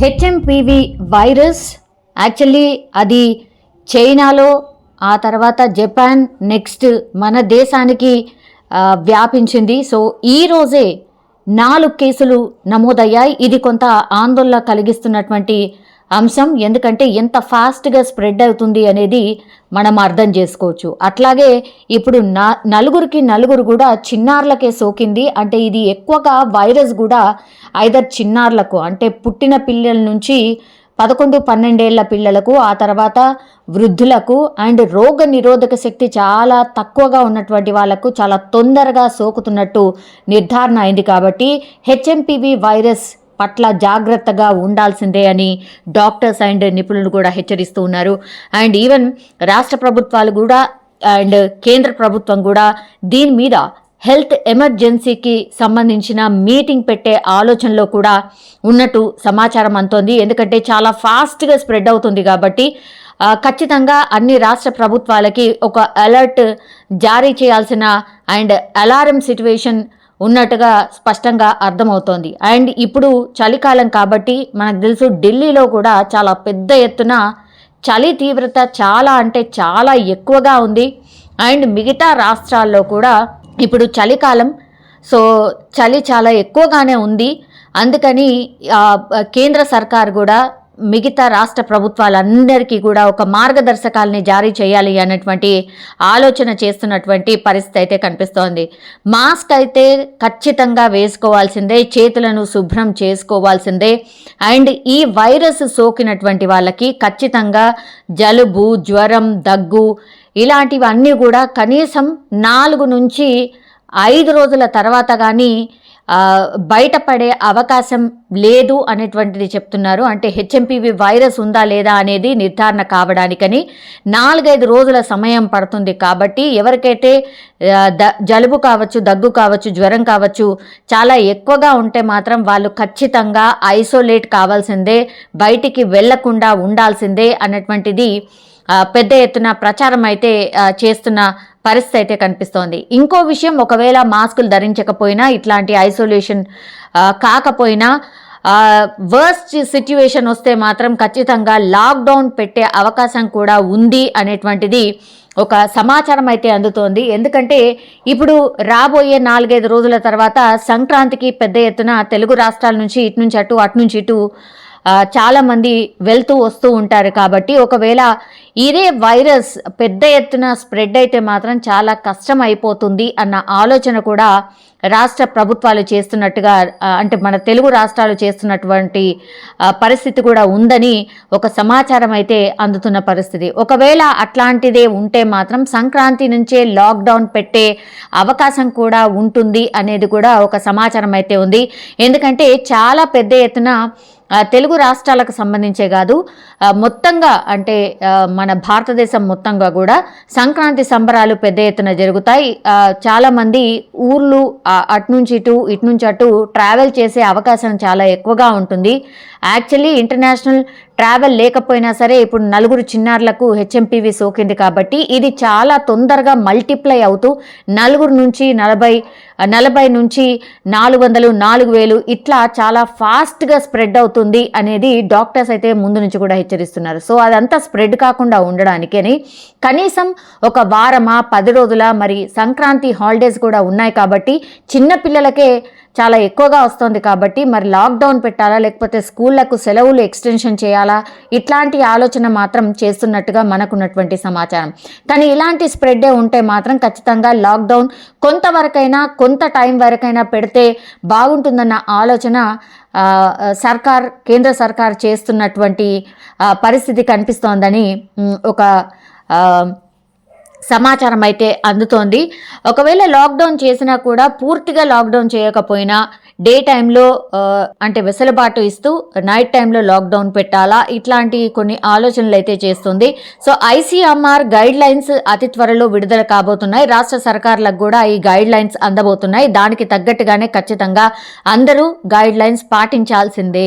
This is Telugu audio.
HMPV virus. యాక్చువల్లీ అది చైనాలో ఆ తర్వాత జపాన్ నెక్స్ట్ మన దేశానికి వ్యాపించింది. సో ఈరోజే నాలుగు కేసులు నమోదయ్యాయి. ఇది కొంత ఆందోళన కలిగిస్తున్నటువంటి అంశం ఎందుకంటే ఎంత ఫాస్ట్గా స్ప్రెడ్ అవుతుంది అనేది మనం అర్థం చేసుకోవచ్చు. అట్లాగే ఇప్పుడు నా నలుగురికి నలుగురు కూడా చిన్నారులకే సోకింది. అంటే ఇది ఎక్కువగా వైరస్ కూడా ఐదర్ చిన్నారులకు అంటే పుట్టిన పిల్లల నుంచి పదకొండు పన్నెండేళ్ళ పిల్లలకు ఆ తర్వాత వృద్ధులకు అండ్ రోగ నిరోధక శక్తి చాలా తక్కువగా ఉన్నటువంటి వాళ్ళకు చాలా తొందరగా సోకుతున్నట్టు నిర్ధారణ అయింది కాబట్టి హెచ్ఎంపివి వైరస్ పట్ల జాగ్రత్తగా ఉండాల్సిందే అని డాక్టర్స్ అండ్ నిపుణులు కూడా హెచ్చరిస్తూ ఉన్నారు. అండ్ ఈవెన్ రాష్ట్ర ప్రభుత్వాలు కూడా అండ్ కేంద్ర ప్రభుత్వం కూడా దీని మీద హెల్త్ ఎమర్జెన్సీకి సంబంధించిన మీటింగ్ పెట్టే ఆలోచనలో కూడా ఉన్నట్టు సమాచారం అంతోంది ఎందుకంటే చాలా ఫాస్ట్గా స్ప్రెడ్ అవుతుంది కాబట్టి ఖచ్చితంగా అన్ని రాష్ట్ర ప్రభుత్వాలకి ఒక అలర్ట్ జారీ చేయాల్సిన అండ్ అలారం సిట్యువేషన్ ఉన్నట్టుగా స్పష్టంగా అర్థమవుతోంది. అండ్ ఇప్పుడు చలికాలం కాబట్టి మనకు తెలుసు ఢిల్లీలో కూడా చాలా పెద్ద ఎత్తున చలి తీవ్రత చాలా అంటే చాలా ఎక్కువగా ఉంది. అండ్ మిగతా రాష్ట్రాల్లో కూడా ఇప్పుడు చలికాలం సో చలి చాలా ఎక్కువగానే ఉంది. అందుకని కేంద్ర సర్కార్ కూడా మిగతా రాష్ట్ర ప్రభుత్వాలందరికీ కూడా ఒక మార్గదర్శకాలని జారీ చేయాలి అన్నటువంటి ఆలోచన చేస్తున్నటువంటి పరిస్థితి అయితే కనిపిస్తోంది. మాస్క్ అయితే ఖచ్చితంగా వేసుకోవాల్సిందే చేతులను శుభ్రం చేసుకోవాల్సిందే అండ్ ఈ వైరస్ సోకినటువంటి వాళ్ళకి ఖచ్చితంగా జలుబు జ్వరం దగ్గు ఇలాంటివన్నీ కూడా కనీసం నాలుగు నుంచి ఐదు రోజుల తర్వాత కానీ బయటపడే అవకాశం లేదు అనేటువంటిది చెప్తున్నారు. అంటే హెచ్ఎంపివి వైరస్ ఉందా లేదా అనేది నిర్ధారణ కావడానికని నాలుగైదు రోజుల సమయం పడుతుంది కాబట్టి ఎవరికైతే ద జలుబు కావచ్చు దగ్గు కావచ్చు జ్వరం కావచ్చు చాలా ఎక్కువగా ఉంటే మాత్రం వాళ్ళు ఖచ్చితంగా ఐసోలేట్ కావాల్సిందే బయటికి వెళ్ళకుండా ఉండాల్సిందే అన్నటువంటిది పెద్ద ఎత్తున ప్రచారం అయితే చేస్తున్న పరిస్థితి అయితే కనిపిస్తోంది. ఇంకో విషయం ఒకవేళ మాస్కులు ధరించకపోయినా ఇట్లాంటి ఐసోలేషన్ కాకపోయినా వర్స్ట్ సిచ్యువేషన్ వస్తే మాత్రం ఖచ్చితంగా లాక్డౌన్ పెట్టే అవకాశం కూడా ఉంది అనేటువంటిది ఒక సమాచారం అయితే అందుతోంది. ఎందుకంటే ఇప్పుడు రాబోయే నాలుగైదు రోజుల తర్వాత సంక్రాంతికి పెద్ద ఎత్తున తెలుగు రాష్ట్రాల నుంచి ఇటు నుంచి అటు అటు నుంచి ఇటు చాలామంది వెళ్తూ వస్తూ ఉంటారు కాబట్టి ఒకవేళ ఇదే వైరస్ పెద్ద ఎత్తున స్ప్రెడ్ అయితే మాత్రం చాలా కష్టం అయిపోతుంది అన్న ఆలోచన కూడా రాష్ట్ర ప్రభుత్వాలు చేస్తున్నట్టుగా అంటే మన తెలుగు రాష్ట్రాలు చేస్తున్నటువంటి పరిస్థితి కూడా ఉందని ఒక సమాచారం అయితే అందుతున్న పరిస్థితి. ఒకవేళ అట్లాంటిదే ఉంటే మాత్రం సంక్రాంతి నుంచే లాక్డౌన్ పెట్టే అవకాశం కూడా ఉంటుంది అనేది కూడా ఒక సమాచారం అయితే ఉంది. ఎందుకంటే చాలా పెద్ద ఎత్తున తెలుగు రాష్ట్రాలకు సంబంధించే కాదు మొత్తంగా అంటే మన భారతదేశం మొత్తంగా కూడా సంక్రాంతి సంబరాలు పెద్ద ఎత్తున జరుగుతాయి. చాలామంది ఊర్లు ఆ, అటు నుంచి ఇటు ఇటు నుంచి అటు ట్రావెల్ చేసే అవకాశం చాలా ఎక్కువగా ఉంటుంది. యాక్చువల్లీ ఇంటర్నేషనల్ ట్రావెల్ లేకపోయినా సరే ఇప్పుడు నలుగురు చిన్నారులకు హెచ్ఎంపీవి సోకింది కాబట్టి ఇది చాలా తొందరగా మల్టిప్లై అవుతూ నలుగురు నుంచి నలభై నలభై నుంచి నాలుగు వందలు నాలుగు వేలు ఇట్లా చాలా ఫాస్ట్గా స్ప్రెడ్ అవుతుంది అనేది డాక్టర్స్ అయితే ముందు నుంచి కూడా హెచ్చరిస్తున్నారు. సో అదంతా స్ప్రెడ్ కాకుండా ఉండడానికని అని. కనీసం ఒక వారమా పది రోజుల మరి సంక్రాంతి హాలిడేస్ కూడా ఉన్నాయి కాబట్టి చిన్నపిల్లలకే చాలా ఎక్కువగా వస్తుంది కాబట్టి మరి లాక్డౌన్ పెట్టాలా లేకపోతే స్కూళ్ళకు సెలవులు ఎక్స్టెన్షన్ చేయాలా? ఇట్లాంటి ఆలోచన మాత్రం చేస్తున్నట్టుగా మనకున్నటువంటి సమాచారం. కానీ ఇలాంటి స్ప్రెడ్డే ఉంటే మాత్రం ఖచ్చితంగా లాక్డౌన్ కొంతవరకైనా కొంత టైం వరకైనా పెడితే బాగుంటుందన్న ఆలోచన సర్కార్ కేంద్ర సర్కార్ చేస్తున్నటువంటి పరిస్థితి కనిపిస్తోందని ఒక సమాచారం అయితే అందుతోంది. ఒకవేళ లాక్డౌన్ చేసినా కూడా పూర్తిగా లాక్డౌన్ చేయకపోయినా డే టైంలో అంటే వెసులుబాటు ఇస్తూ నైట్ టైంలో లాక్డౌన్ పెట్టాలా? ఇట్లాంటి కొన్ని ఆలోచనలు అయితే చేస్తుంది. సో ఐసీఎంఆర్ గైడ్ లైన్స్ అతి త్వరలో విడుదల కాబోతున్నాయి. రాష్ట్ర సర్కార్లకు కూడా ఈ గైడ్ లైన్స్ అందబోతున్నాయి. దానికి తగ్గట్టుగానే ఖచ్చితంగా అందరూ గైడ్ లైన్స్ పాటించాల్సిందే.